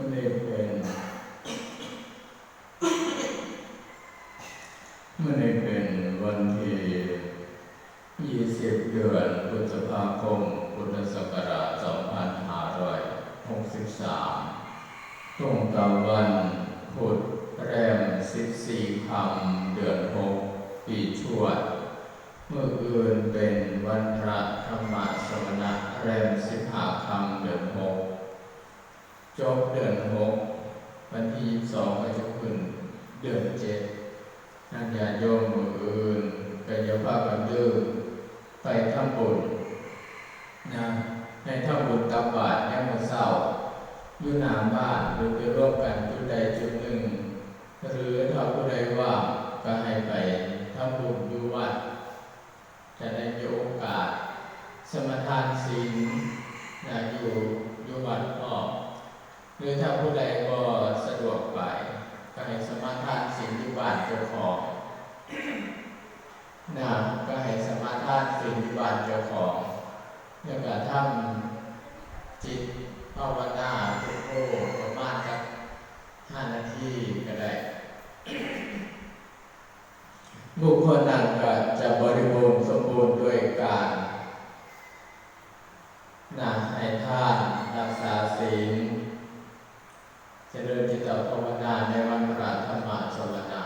มัเป็นมัเป็นวันที่ยี่สิบเดือนพฤษภาคมพุทธศักราช2563 ตรงกับวันพุธแรม14คำเดือนหกปีชวด เมื่อคืนเป็นวันพระธรรมสวนะแรม15คำเดือนหก จบเดือนหกวันที่ยี่สิบสองก็จะขึ้นเดือนเจ็ดนั่นญาโยมมืออื่นก็จะพากันดื้อไปทำบุญนะให้ทำบุญตับบาตรแนวมือเศร้าอยู่หน้าบ้านหรือไปร่วมกันจุดใดจุดหนึ่ง หรือถ้าผู้ใดว่าก็ให้ไปทำบุญอยู่วัด จะได้มีโอกาส สมทานศีลอยู่อยู่วัดออก หรือถ้าผู้ใดก็สะดวกไปก็ให้สมาทานศีลอยู่บานเจ้าของนะก็ให้สมาทานศีลอยู่บานเจ้าของเนื่องจากทำจิตภาวนาพุทโธประมาณสักห้านาทีก็ได้ บุคคลนั้นก็จะบริบูรณ์สมบูรณ์ด้วยการนะให้ทานรักษาศีล เจริญจิตภาวนาในวันพระธรรมสวนา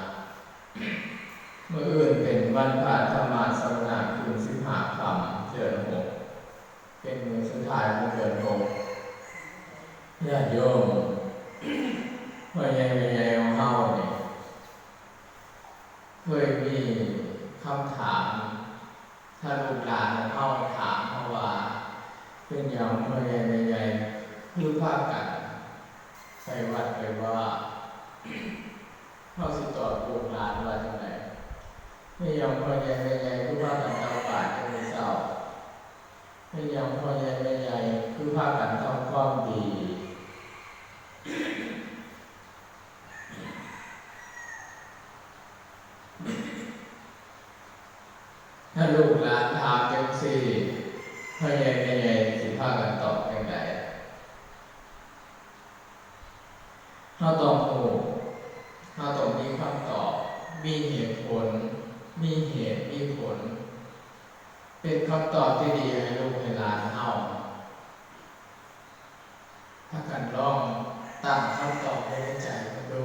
เมื่ออื่นเป็นวันพระธรรมสวนาคืนสิบห้าคำเดือนหกเป็นมือสุดท้ายของเดือนหก ญาติโยมว่ายังไงของเฮาเนี่ยเคยมีคำถาม ถ้าลูกหลานของเฮาถามเขาว่า เป็นอย่างเมื่อยังไงคือภาคกันไปวัดไปว่าเฮาสิตอบลูกหลานว่าจังไดไม่ยอมเมื่อยังไงคือภาคกันเอาบาตรจะมีเศร้าไม่ยอมเมื่อยังไงคือภาคกันทำความดี ถ้าลูกหลานถามจังสี่พ่อใหญ่แม่ใหญ่สิพากันตอบจังไดเราตองโอ้เราตองมีคำตอบ มีเหตุผล มีเหตุ มีผล เป็นคำตอบที่ดีให้ลูกให้หลานเฮาถ้ากันลองตั้งคำตอบไว้ในใจมาดู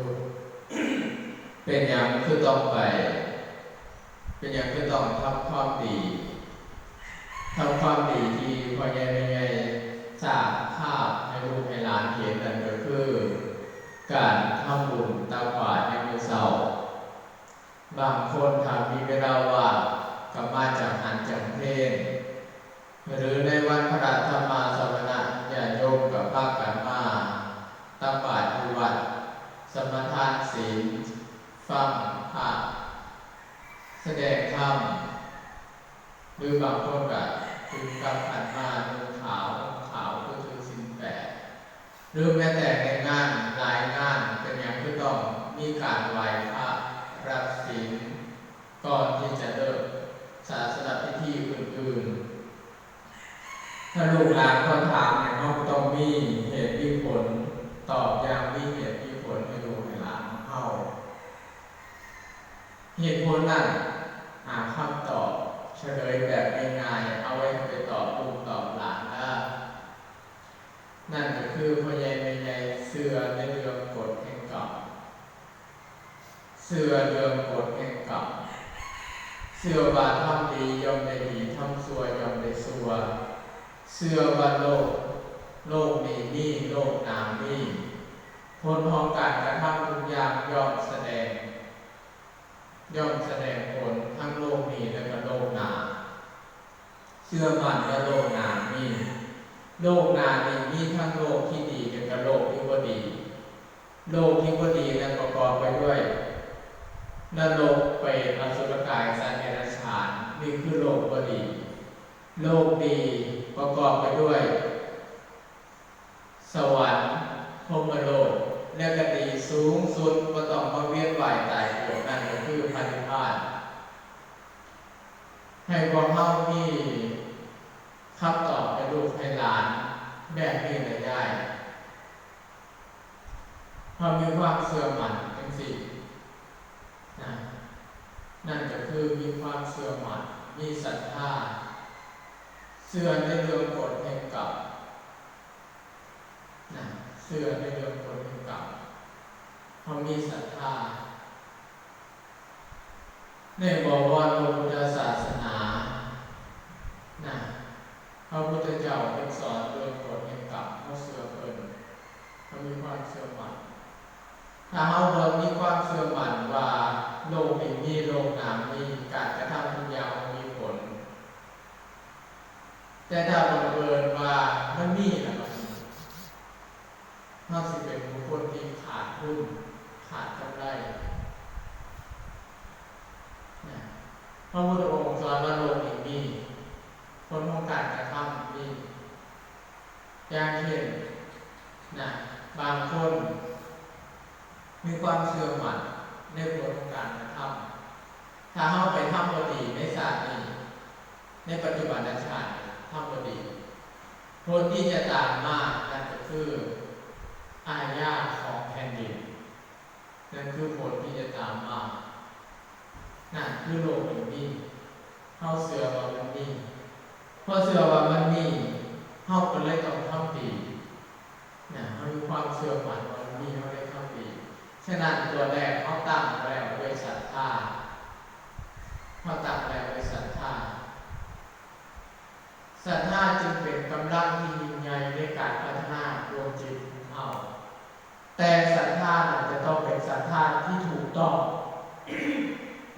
เป็นอย่างคือต้องไป เป็นอย่างคือต้องทำความดีทำความดีที่พ่อใหญ่แม่ใหญ่สร้างภาพให้ลูกให้หลานเห็นนั่นก็คือ การทำบุญตาบาตรในมือเสาบางคนถ้ามีเวลาว่างก็มาจากหันจากเพนหรือในวันพระธรรมาสวนะญาติโยมกับภาคกันมาตาบาตรที่วัด สมทานศีลฟัง แสดงธรรมหรือบางคนก็ถึงกับขันมาดูขาวขาวก็คือสินแปดหรือแม้แต่ในงานหลายงานเป็นอย่างที่ต้องมีการไหว้พระรับศีลก่อนที่จะเริ่มศาสนพิธีอื่นๆถ้าลูกหลานเขาถามเนี่ยเขาต้องมีเหตุมีผลตอบอย่างมีเหตุมีผลให้ลูกให้หลานเขา เหตุผลนั่นหาคำตอบเฉลยแบบง่ายๆเอาไว้ไปตอบลูกตอบหลานได้นั่นก็คือพ่อใหญ่แม่ใหญ่เสือในเรื่องกฎแห่งกรรมเสือเรื่องกฎแห่งกรรมเสือว่าทำดีย่อมได้ดีทำชั่วย่อมได้ชั่วเสือว่าโลก โลกนี้มีโลกนามมีผลของการกระทำทุกอย่างย่อมแส ย่อมแสดงผลทั้งโลกนี้และก็โลกหนาเชื่อมั่นว่าโลกหนามีโลกหนานี้มีทั้งโลกที่ดีและก็โลกที่บ่ดี โลกที่บ่ดีนั้นประกอบไปด้วยนรกเปรตอสุรกายสัตว์เดรัจฉานนี่คือโลกบ่ดี โลกดีประกอบไปด้วย สวรรค์พรมโลกและก็ด สูงสุดก็ต้องมาเวียนว่ายตายเกิดนั่นก็คือพันธิพานให้ความเฮามีคำตอบให้ลูกให้หลานแบบนี้เลยได้พอมีความเสื่อมหมันจังสินะนั่นก็คือมีความเสื่อมหมันมีศรัทธาเสื่อในเรื่องกฎแห่งกรรมนะเชื่อในเรื่องกร เขามีศรัทธาในบอกวรพระพุทธศาสนานะพระพุทธเจ้าเป็นสอนเรื่องผลแห่งกรรมเขาเชื่อเพิ่นเขามีความเชื่อมั่นถ้าเขาบ่มีความเชื่อมั่นว่าโลกนี้มีโลกน้ำมีการกระทำทุกอย่างมีผล แต่ถ้าบังเอิญว่ามันมีนะมันเราสิเป็นบุคคลที่ขาดทุน ไรนะพระพุทธองค์สอนว่าโลกนี้มีผลของการกระทำมีอย่างเช่นนะบางคน มีความเชื่อมั่นในผลของการกระทำถ้าเข้าไปทำบดีในศาสตร์นี้ในปัจจุบันชาติทำบดีผลที่จะตามมานั่นก็คืออาญาของแผ่นดิน นั่นคือผลที่จะตามมานั่นคือโลกมันมีเข้าเสือว่ามันมีเพราะเสือว่ามันมีเข้าก็เลยต้องทำดีนะเขามีความเชื่อมั่นว่ามันมีเขาเลยทำดีฉะนั้นตัวแรกเขาตั้งแล้วด้วยศรัทธาเขาตั้งแล้วด้วยศรัทธาศรัทธาจึงเป็นกำลังที่ยิ่งใหญ่ในการพัฒนาดวงจิต แต่ศรัทาน่ะจะต้องเป็นศรัทธาที่ถูกต้อง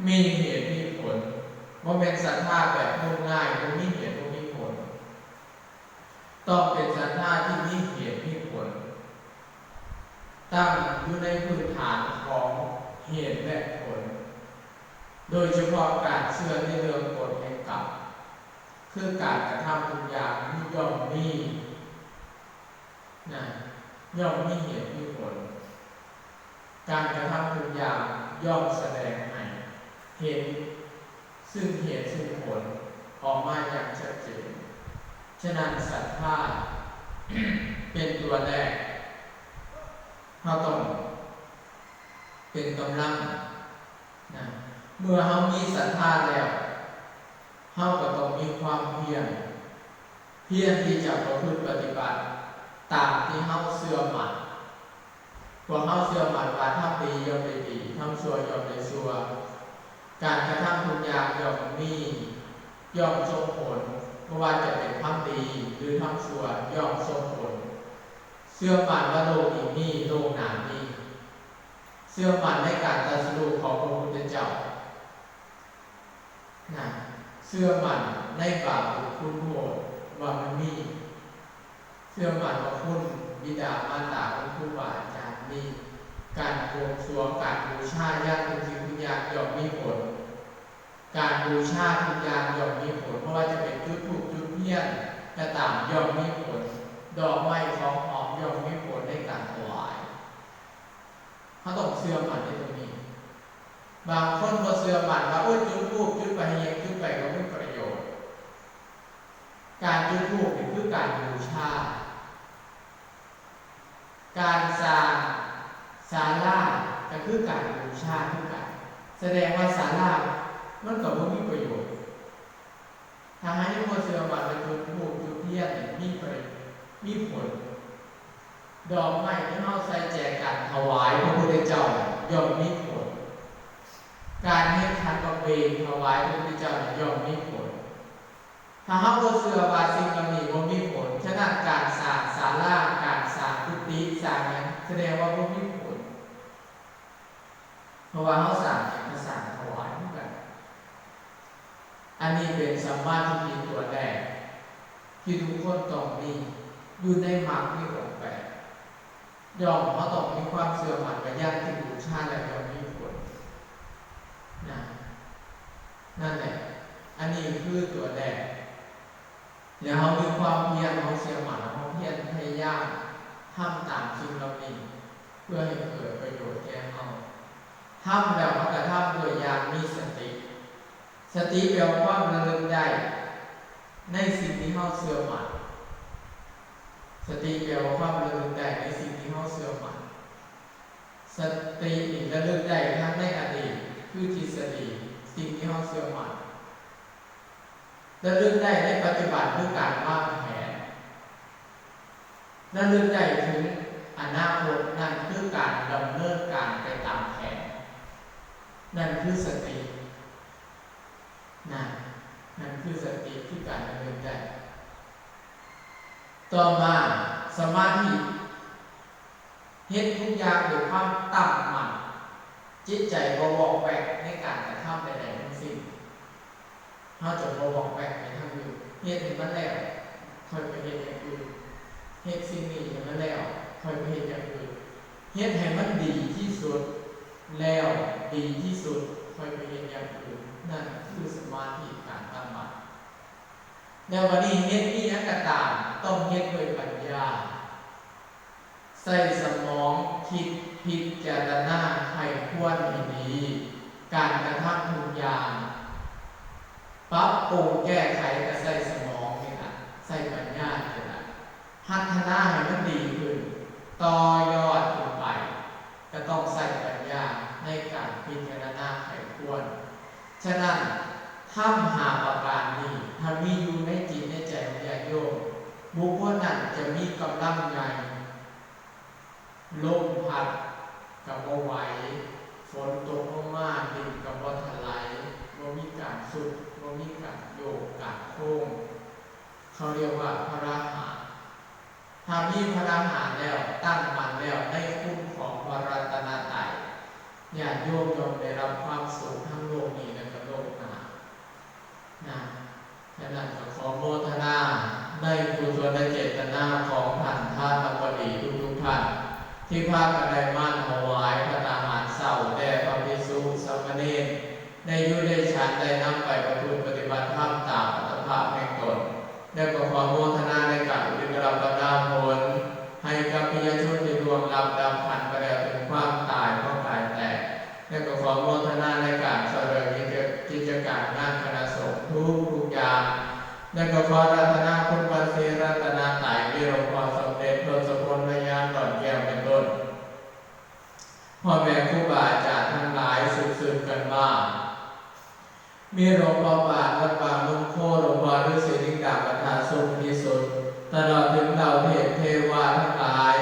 มีเหตุมีผลว่าเป็นศรัทธาแบบง,ง่ายบ่มีเหตุบ่มีผล ต้องเป็นศรัทธาที่มีเหตุมีผล ตั้งอยู่ในพื้นฐานของเหตุและผล โดยเฉพาะการเชื่อในเรื่องกฎแห่งกรรมคือการกระทำทุกอย่างที่ย่อมมีนะ ย่อมมีเหตุมีผล การกระทำทุกอย่างย่อมแสดงให้เห็นซึ่งเหตุซึ่งผลออกมาอย่างชัดเจน ฉะนั้นศรัทธาเป็นตัวแรกเราต้องเป็นกำลังนะเมื่อเรามีศรัทธาแล้วเฮาก็ต้องมีความเพียร เพียรที่จะประพฤติปฏิบัติ ตามที่เฮาเสื่อมั่นพวกเฮาเสื่อมันว่าทำดีย่อมได้ดีทำชั่วย่อมได้ชั่ว การกระทำทุกอย่างย่อมมีย่อมส่งผลไม่ว่าจะเป็นทำดีหรือทำชั่วย่อมส่งผลเชื่อมันว่าโลกนี้มีโลกหนามีเชื่อมันในการตรัสรู้ของพระพุทธเจ้านะเชื่อมันในบาปคุณโทษว่ามันมี เชื่อมั่นว่าคุณบิดามารดาคุณครูบาอาจารย์มีการบวงสรวงการบูชาญาติทุกสิ่งทุกอย่างย่อมมีผล การบูชาทุกอย่างย่อมมีผลเพราะว่าจะเป็นจุดถูกจุดเพี้ยนก็ตามย่อมมีผล ดอกไม้ของหอมย่อมมีผลในการถวายเขาต้องเชื่อมั่นในตรงนี้ บางคนพอเชื่อมั่นว่าโอ้ยจุดทูบจุดไปเฮงจุดไปก็ไม่ประโยชน์ การจุดทูบนี่คือการบูชา การสร้างศาลาก็คือการบูชาคือกัน แสดงว่าศาลามันก็บ่มีประโยชน์ถ้าให้ยุคเชื่อมั่นว่าจุดทูบจุดเทียนมีประโยชน์มีผล ดอกไม้ที่เราใส่แจกันถวายพระพุทธเจ้าย่อมมีผล การให้ทานประเวณถวายพระพุทธเจ้าย่อมมีผลถ้าเขาบ่เชื่อว่าสิ่งเหล่านี้บ่มีผลฉะนั้นการสร้างศาลาการสร้า กุฏิสร้างนั้นแสดงว่าบ่มีผลเพราะว่าเขาสร้างเอกสารถวายเหมือนกัน อันนี้เป็นสัมมาทิฏฐิตัวแรกที่ทุกคนต้องมีอยู่ในมรรคมีองค์แปดยอมเขาต้องมีความเสื่อมมันกับญาติที่บูชาและยอมมีผลนะนั่นแหละ อันนี้คือตัวแรกแล้วเขามีความเพียรเขาเชื่อมั่นเขาเพียรพยายาม ทำตามสิ่งเหล่านี้เพื่อให้เกิดประโยชน์แก่เขาทำแล้วเขาจะทำโดยยางมีสติสติแปลว่าความระลึกได้ในสิ่งที่เขาเชื่อมั่นสติแปลว่าความระลึกได้ในสิ่งที่เขาเชื่อมั่นสตินี่ระลึกได้ทั้งในอดีตคือทฤษฎีสิ่งที่เขาเชื่อมั่นระลึกได้ในปัจจุบันคือการวางแผน ระลึกได้ถึงออนาคตนั่นคือการดำเนินการไปตามแผนนั่นคือสตินั่นนั่นคือสติคือการดำเนินใจต่อมาสมาธิเฮ็ดทุกอย่างด้วยความตั้งมั่นจิตใจบวอกแวกในการกระทำใดๆทั้งสิ้นเฮาจะบ่วอกแวกไปทางอื่นเฮ็ดมันแล้วค่อยไปเฮ็ดอย่างอื่น เฮ็ดสิ่งนี้ให้มันแล้วค่อยไปเฮ็ดอย่างอื่นเฮ็ดให้มันดีที่สุดแล้วดีที่สุดค่อยไปเฮ็ดอย่างอื่นนั่นคือสมาธิการตั้งมั่นแล้ววันนี้เฮ็ดนี่ยักระตามต้องเฮ็ดด้วยปัญญา ใส่สมองคิดพิจารณาไข้ควรให้ดี การกระทำทุกอย่างปรับปรุงแก้ไขก็ใส่สมองนี่นะใส่ปัญญานี่นะ พัฒนาให้มันดีขึ้น ต่อยอดขึ้นไป ก็ต้องใส่ปัญญาในการพิจารณาไข้ควร ฉะนั้นถ้ำหาประการนี้ถ้ามีอยู่ในจิตในใจของญาติโยมบุคคลนั้นจะมีกำลังใหญ่ลมพัดกับว่ไหวฝนตกลงมาดินกับว่ถลายว่มีการสุดว่มีการโยกการโค้งเขาเรียกว่าพระหา ถ้ามีพระราหาแล้ว ตั้งมันแล้วในคุ้มของพระรัตนตรัยญาติโยมยมได้รับความสุขทั้งโลกนี้และก็โลกหน้านะฉะนั้นขอโมทนาในกุศลเจตนาของท่านท่านบดีทุกๆท่านที่พากันได้มั่นถวายพระทหารเศร้าแด่พระภิกษุสามเณรในยุได้ชันได้นำไปฏิบัติธรรมตามอัตภาพแห่งตนและก็ขอโมทนาในการอุทิศรับประดาผล ให้กับพิยชนที่ดวงรับดับขันไปแล้วถึงความตายเพราะกายแตกและก็ขอโมทนาในการเสริมกิจกิจการงานคณะสงฆ์ทุกทุกอย่าง และก็ขอรัตนาคุณพระศรีรัตนาไตรวิโรพรสมเด็จพระสมพลยานหลอดแก้วเป็นต้นพ่อแม่ครูบาอาจารย์ทั้งหลายสืบๆกันมา มีหลวงพ่อบาทวัดบางลุงโคหลวงพ่อฤาษีลิกาประธานทรงที่สุดตลอดถึงเราเทพเทวาทั้งหลาย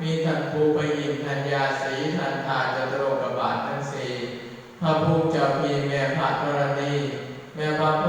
มีท่านภูปยินทัญญาสีทันทาจตุโรกบาททั้งสี่พระภูมิเจ้าพีแม่พระธรณีแม่พระโพ